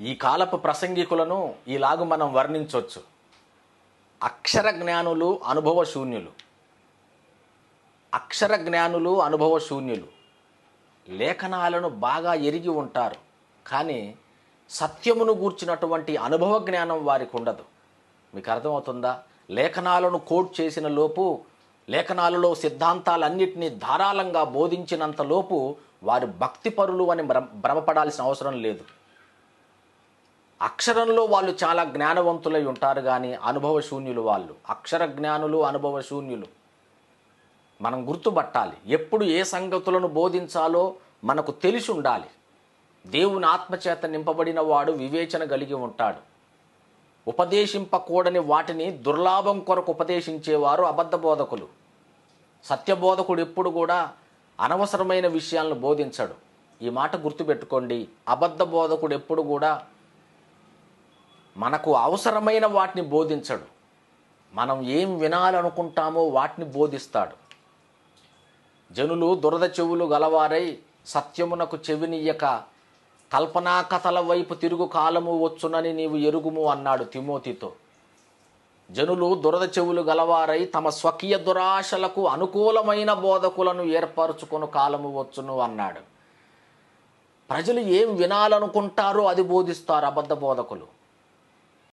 ఈ కాలపు ప్రసంగికులను ఈలాగు మనం వర్ణించవచ్చు అక్షర జ్ఞానులు అనుభవ శూన్యులు. అక్షర జ్ఞానులు అనుభవ శూన్యులు. లేఖనాలను బాగా ఎరిగి ఉంటారు. కానీ సత్యమును గూర్చినటువంటి అనుభవ జ్ఞానం వారికి ఉండదు మీకు అర్థమవుతుందా లేఖనాలను కోట్ చేసిన లోపు లేఖనాలలో సిద్ధాంతాలన్నింటినీ ధారాళంగా బోధించినంత లోపు వారు భక్తిపరులు అని భ్రమ భ్రమపడాల్సిన అవసరం లేదు. అక్షరంలో వాళ్ళు చాలా జ్ఞానవంతులై ఉంటారు కానీ అనుభవ శూన్యులు వాళ్ళు. అక్షర జ్ఞానులు అనుభవ శూన్యులు. మనం గుర్తుపట్టాలి. ఎప్పుడు ఏ సంగతులను బోధించాలో మనకు తెలిసి ఉండాలి. దేవుని ఆత్మచేత నింపబడిన వాడు వివేచన కలిగి ఉంటాడు. ఉపదేశింపకూడని వాటిని దుర్లాభం కొరకు ఉపదేశించేవారు అబద్ధ బోధకులు. సత్యబోధకుడు ఎప్పుడు కూడా అనవసరమైన విషయాలను బోధించడు. ఈ మాట గుర్తుపెట్టుకోండి. అబద్ధ బోధకుడు ఎప్పుడు కూడా మనకు అవసరమైన వాటిని బోధించడు. మనం ఏం వినాలనుకుంటామో వాటిని బోధిస్తాడు. జనులు దురద చెవులు గలవారై సత్యమునకు చెవినియ్యక కల్పనా కథల వైపు తిరుగు కాలము వచ్చునని నీవు ఎరుగుము అన్నాడు తిమోతితో. జనులు దురద చెవులు గలవారై తమ స్వకీయ దురాశలకు అనుకూలమైన బోధకులను ఏర్పరచుకొను కాలము వచ్చును అన్నాడు. ప్రజలు ఏం వినాలనుకుంటారో అది బోధిస్తారు అబద్ధ బోధకులు.